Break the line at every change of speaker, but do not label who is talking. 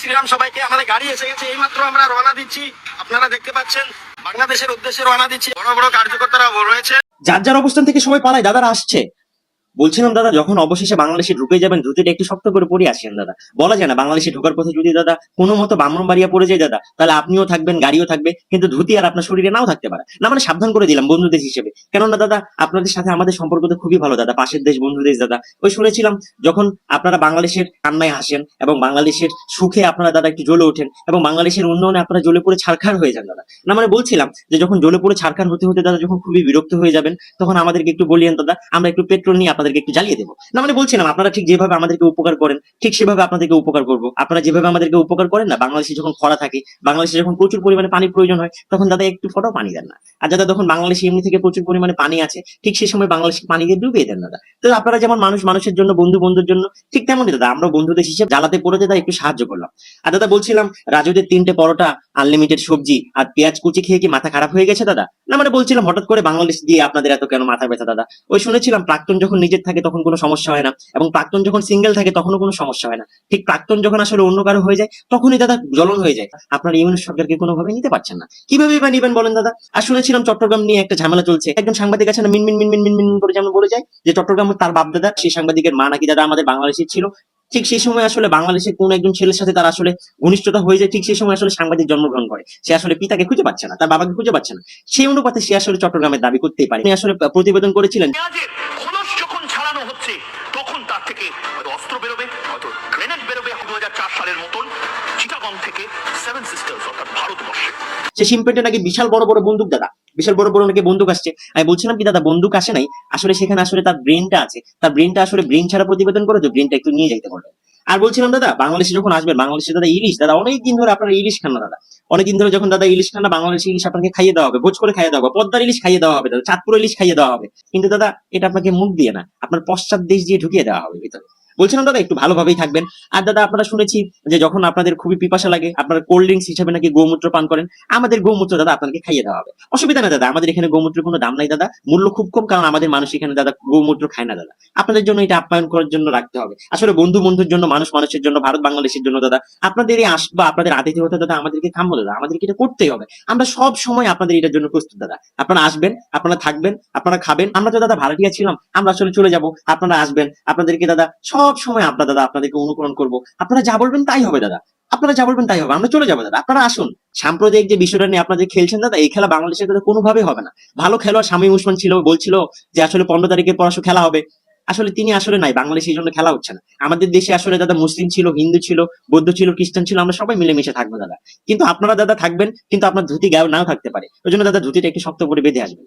শ্রীরাম সবাইকে, আমাদের গাড়ি এসে গেছে, এইমাত্র আমরা রওনা দিচ্ছি। আপনারা দেখতে পাচ্ছেন, বাংলাদেশের উদ্দেশ্যে রওনা দিচ্ছি। বড় বড় কার্যকর্তারা রয়েছে।
যার যার অবস্থান থেকে সবাই পালায়, দাদারা আসছে। বলছিলাম দাদা, যখন অবশেষে বাংলাদেশে ঢুকে যাবেন, ধুতিটা একটু শক্ত করে পরে আসেন দাদা। বলা যায় না, বাংলাদেশে ঢোকার পথে যদি দাদা কোনো মতো বামন বাড়িয়া পড়ে যায় দাদা, তাহলে আপনিও থাকবেন, গাড়িও থাকবে, কিন্তু ধুতি আর আপনার শরীরে নাও থাকতে পারে। না মানে সাবধান করে দিলাম বন্ধু দেশ হিসেবে। কেননা দাদা, আপনাদের সাথে আমাদের সম্পর্ক তো খুবই ভালো দাদা, পাশের দেশ বন্ধু দেশ দাদা। ওই শুনেছিলাম, যখন আপনারা বাংলাদেশের কান্নায় হাসেন এবং বাংলাদেশের সুখে আপনারা দাদা একটু জ্বলে ওঠেন এবং বাংলাদেশের উন্নয়নে আপনারা জ্বলে পড়ে ছারখার হয়ে যান দাদা। না মানে বলছিলাম যে যখন জ্বলে পড়ে ছারখার হতে হতে দাদা যখন খুবই বিরক্ত হয়ে যাবেন, তখন আমাদেরকে একটু বলিয়েন দাদা, আমরা একটু পেট্রোল নিয়ে আপনাদেরকে একটু জ্বালিয়ে দেবো। না মানে বলছিলাম আপনারা ঠিক যেভাবে আমাদেরকে উপকার করেন, ঠিক সেভাবে আপনাদেরকে উপকার করব। আপনারা যেভাবে আমাদেরকে উপকার করেন না, বাংলাদেশে যখন খরা থাকে, বাংলাদেশে যখন প্রচুর পরিমাণে পানির প্রয়োজন হয়, তখন দাদা একটু ফটো পানি দেন না। আর দাদা তখন বাংলাদেশে এমনি থেকে প্রচুর পরিমাণে পানি আছে, ঠিক সেই সময় বাংলাদেশে পানি দিয়ে ডুবিয়ে দেন দাদা। তো আপনারা যেমন মানুষ, মানুষের জন্য, বন্ধু বন্ধুর জন্য, ঠিক তেমনই দাদা, আমরা বন্ধু দেশ হিসেবে জ্বালাতে পড়ে দাদা একটু সাহায্য করলাম। আর দাদা বলছিলাম, রাজুদের তিনটে পরোটা আনলিমিটেড সবজি আর পেঁয়াজ কুচি খেয়ে কি মাথা খারাপ হয়ে গেছে দাদা? না মানে বলছিলাম হঠাৎ করে বাংলাদেশ দিয়ে আপনাদের এত কেন মাথা ব্যথা, দাদা? ওই শুনেছিলাম প্রাক্তন যখন নিজের থাকে তখন কোনো সমস্যা হয় না, এবং প্রাক্তন যখন সিঙ্গেল থাকে তখনও কোনো সমস্যা হয় না। ঠিক প্রাক্তন যখন আসলে অন্য কারও হয়ে যায়, তখনই দাদা জ্বলন হয়ে যায়। আপনার ইউনিট সরকারকে কোনোভাবে নিতে পারছেন না। কীভাবে বা নিবেন বলেন দাদা? আর শুনেছিলাম চট্টগ্রাম নিয়ে একটা ঝামেলা চলছে। একজন সাংবাদিক আছে না মিন মিন মিন মিন মিন মিন করে যেমন বলে যায়, যে চট্টগ্রাম তার বাপ দাদা সেই সাংবাদিকের মা নাকি দাদা আমাদের বাংলাদেশের ছিল। ঠিক সেই সময় আসলে বাংলাদেশের কোন একজন ছেলের সাথে তার আসলে ঘনিষ্ঠতা হয়ে যায় ঠিক সেই সময় আসলে সাংবাদিক জন্মগ্রহণ করে। সে আসলে পিতাকে খুঁজে পাচ্ছে না তার বাবাকে খুঁজে পাচ্ছে না। সেই অনুপাতে সে আসলে চট্টগ্রামের দাবি করতেই পারে। তিনি আসলে প্রতিবেদন করেছিলেন
যখন ছাড়ানো হচ্ছে তখন তার থেকে অস্ত্র বেরোবে হয়তো গ্রেনেড বেরোবে দু সালের মতন। চিটাগং থেকে সেভেন সিস্টার্স অর্থাৎ ভারতবর্ষে।
সে শিম্পেটে নাকি বিশাল বড় বড় বন্দুক দাদা। বিশাল বড় বড় নাকি বন্দুক আসছে। আমি বলছিলাম কি, দাদা, বন্দুক আসে নাই? আসলে সেখানে আসলে তার ব্রেনটা আছে। তার ব্রেনটা আসলে ব্রেন ছাড়া প্রতিবেদন করে তো ব্রেনটা একটু নিয়ে যাইতে পারবে আর বলছিলাম, দাদা, বাংলাদেশে যখন আসবেন বাংলাদেশে দাদা ইলিশ, দাদা অনেক দিন ধরে আপনারা ইলিশ খান না, দাদা। অনেকদিন ধরে যখন দাদা ইলিশ খান না, বাংলাদেশি ইলিশ আপনাকে খাইয়ে দেওয়া হবে, ভোজ করে খাইয়ে দেওয়া হবে, পদ্মার ইলিশ খাইয়ে দেওয়া হবে, দাদা চাঁদপুর ইলিশ খাইয়ে দেওয়া হবে। কিন্তু দাদা, এটা আপনাকে মুখ দিয়ে না, আপনার পশ্চাৎ দেশ দিয়ে ঢুকিয়ে দেওয়া হবে ভিতরে। বলছিলাম দাদা, একটু ভালোভাবেই থাকবেন। আর দাদা, আপনারা শুনেছি যে যখন আপনাদের খুবই পিপাসা লাগে, আপনারা কোল্ড ড্রিঙ্কস হিসেবে নাকি গোমূত্র পান করেন। আমাদের গোমূত্র দাদা আপনাকে খাইয়ে দেওয়া হবে। অসুবিধা না দাদা, আমাদের এখানে গোমূত্রের কোনো দাম নাই দাদা। মূল্য খুব কম, কারণ আমাদের মানুষ এখানে দাদা গোমূত্র খায় না দাদা। আপনাদের জন্য এটা আপ্যায়ন করার জন্য রাখতে হবে। আসলে বন্ধু বন্ধুর জন্য, মানুষ মানুষের জন্য, ভারত বাংলাদেশের জন্য দাদা, আপনাদের এই আস বা আপনাদের আতিথেয়তা দাদা, আমাদেরকে কাম্য দাদা, আমাদেরকে এটা করতেই হবে। আমরা সব সময় আপনাদের এটার জন্য প্রস্তুত দাদা। আপনারা আসবেন, আপনারা থাকবেন, আপনারা খাবেন। আমরা তো দাদা ভাড়াটিয়া ছিলাম, আমরা আসলে চলে যাব। আপনারা আসবেন, আপনাদেরকে দাদা সব সময় আপনারা দাদা, আপনাদেরকে অনুকরণ করব। আপনারা যা বলবেন তাই হবে, দাদা। আপনারা যা বলবেন তাই হবে। আমরা চলে যাব, দাদা। আপনারা আসুন। সাম্প্রদায়িক যে বিষয়টা নিয়ে আপনাদের খেলছেন, দাদা, এই খেলা বাংলাদেশের দাদা কোনোভাবে হবে না। ভালো খেলোয়াড় শামীম উসমান ছিল, বলছিল যে আসলে পনেরো তারিখের পরাশু খেলা হবে। আসলে তিনি আসলে নাই, বাংলাদেশে এই জন্য খেলা হচ্ছে না। আমাদের দেশে আসলে, দাদা, মুসলিম ছিল, হিন্দু ছিল, বৌদ্ধ ছিল, খ্রিস্টান ছিল, আমরা সবাই মিলেমিশে থাকব, দাদা। কিন্তু আপনারা, দাদা, থাকবেন, কিন্তু আপনার ধুতি গায়ে নাও থাকতে পারে। ওই জন্য, দাদা, ধুতিটা একটু শক্ত করে বেঁধে আসবেন।